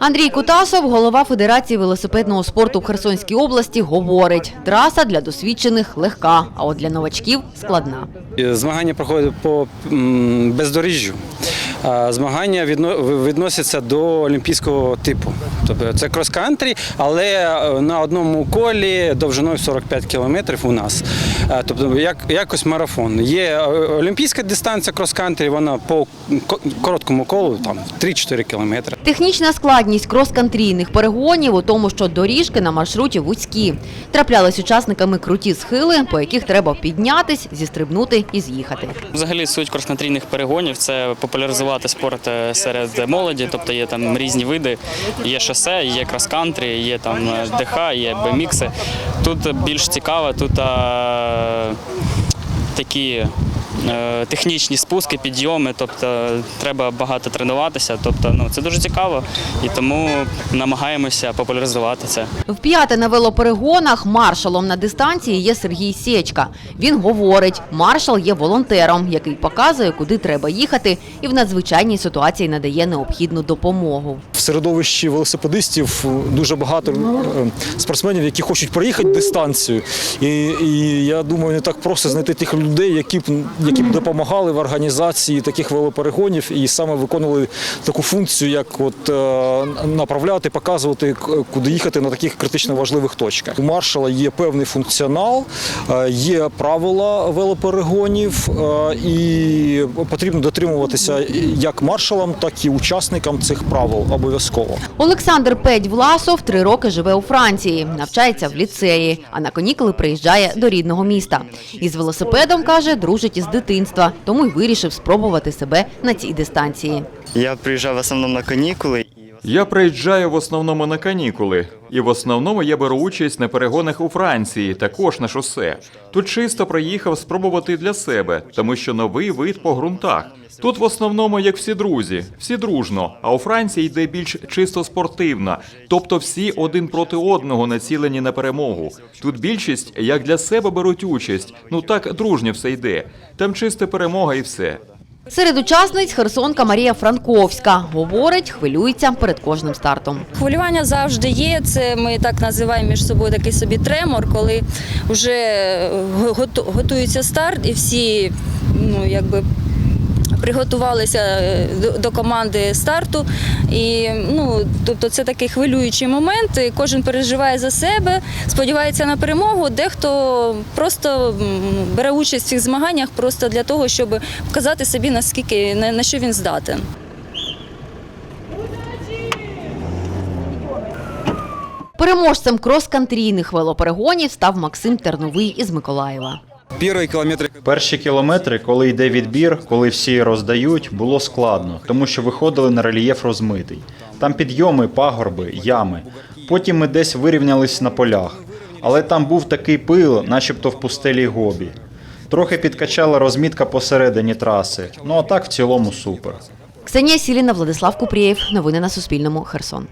Андрій Кутасов, голова Федерації велосипедного спорту в Херсонській області, говорить, траса для досвідчених легка, а от для новачків складна. Змагання проходять по бездоріжжю. Змагання відно- відносяться до олімпійського типу. Тобто це крос-кантрі, але е, на одному колі довжиною 45 кілометрів у нас. Е, Тобто як, якось марафон. Є е, олімпійська дистанція крос-кантрі, вона по короткому колу там 3-4 кілометри. Технічна складність крос-кантрійних перегонів у тому, що доріжки на маршруті вузькі. Траплялись учасниками круті схили, по яких треба піднятись, зістрибнути і з'їхати. Взагалі суть крос-кантрійних перегонів це популяризувати спорт серед молоді, тобто є там різні види. Є шосе, є крос-кантрі, є там е, ДХ, є бемікси. Тут більш цікаво, тут е, такі е, технічні спуски, підйоми, тобто треба багато тренуватися. Тобто, ну це дуже цікаво і тому намагаємося популяризувати це. Вп'яти на велоперегонах маршалом на дистанції є Сергій Сєчка. Він говорить, маршал є волонтером, який показує, куди треба їхати, і в надзвичайній ситуації надає необхідну допомогу. Середовищі велосипедистів дуже багато е, спортсменів, які хочуть проїхати дистанцію. І, і я думаю, не так просто знайти тих людей, які б які б допомагали в організації таких велоперегонів і саме виконували таку функцію, як от е, направляти, показувати, куди їхати на таких критично важливих точках. У маршала є певний функціонал, е, є правила велоперегонів, і потрібно дотримуватися як маршалам, так і учасникам цих правил обов'язково. Олександр Петь Власов три роки живе у Франції, навчається в ліцеї, а на канікули приїжджає до рідного міста. Із велосипедом, каже, дружить із дитинства, тому й вирішив спробувати себе на цій дистанції. Я приїжджав в основному на канікули. Я приїжджаю в основному на канікули, і в основному я беру участь на перегонах у Франції, також на шосе. Тут чисто приїхав спробувати для себе, тому що новий вид по ґрунтах. Тут в основному як всі друзі, всі дружно. А у Франції йде більш чисто спортивна, тобто всі один проти одного націлені на перемогу. Тут більшість як для себе беруть участь. Ну так дружньо все йде. Там чиста перемога і все. Серед учасниць херсонка Марія Франковська. Говорить, хвилюється перед кожним стартом. Хвилювання завжди є. Це ми так називаємо між собою такий собі тремор, коли вже готується старт і всі ну, якби. Приготувалися е, до- команди старту, і ну тобто це такий хвилюючий момент. Кожен переживає за себе, сподівається на перемогу. Дехто просто бере участь в цих змаганнях просто для того, щоб показати собі наскільки на, на що він здатен. Переможцем крос-кантрійних велоперегонів став Максим Терновий із Миколаєва. Первые километры Перші кілометри, коли йде відбір, коли всі роздають, було складно, тому що виходили на рельєф розмитий. Там підйоми, пагорби, ями. Потім ми десь вирівнялись на полях. Але там був такий пил, начебто в пустелі гобі. Трохи підкачала розмітка посередині траси. Ну а так в цілому супер. Ксенія Сіліна, Владислав Купрієв. Новини на Суспільному. Херсон.